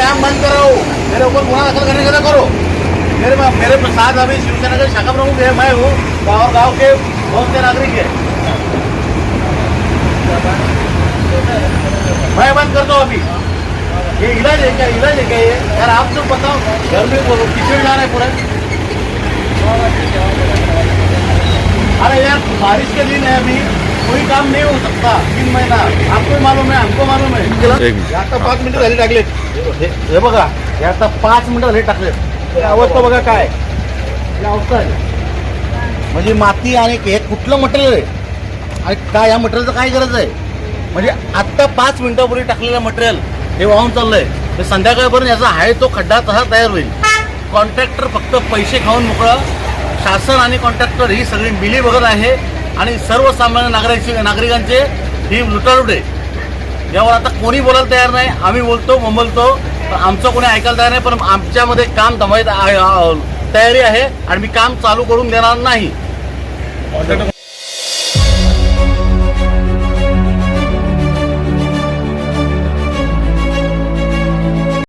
काम बंद कराओ मेरे ऊपर गुना दाखिल करने का करो। मेरे मेरे साथ अभी शिवसेना के शाखा प्रमुख है मैं हूँ। और गाँव के बहुत से नागरिक है। मैं बंद कर दो अभी। ये इलाज है क्या? इलाज है क्या ये? यार आप तो बताओ। घर में बोलो किचड़ जा रहा पूरा? अरे यार बारिश के दिन है अभी। कोई काम नहीं हो सकता तीन महीना। आपको मालूम है हमको मालूम है। एक मिनिट. आता पाच मिनिटं झाली टाकलेत हे- हे बघा हे आता पाच मिनिटं झाली टाकलेत. हे अवस्था बघा काय. ही अवस्था आहे म्हणजे माती आणि हे कुठलं मटेरियल आहे? आणि काय या मटेरियलचं काय गरज आहे? म्हणजे आत्ता पाच मिनिटापूर्वी टाकलेलं मटेरियल हे वाहून चाललंय. ते संध्याकाळपर्यंत याचा आहे तो खड्डा तसा तयार होईल. कॉन्ट्रॅक्टर फक्त पैसे खाऊन मोकळं. शासन आणि कॉन्ट्रॅक्टर ही सगळी मिली बघत आहे. आणि सर्वसामान्य नागरिकांचे नागरिकांचे ही लुटालूट आहे. यावर आता कोणी बोलायला तयार नाही. आम्ही बोलतो बोंबलतो. पण आमचं कोणी ऐकायला तयार नाही पण आमच्यामध्ये काम थांबायचं तयारी आहे आणि मी काम चालू करून देणार नाही.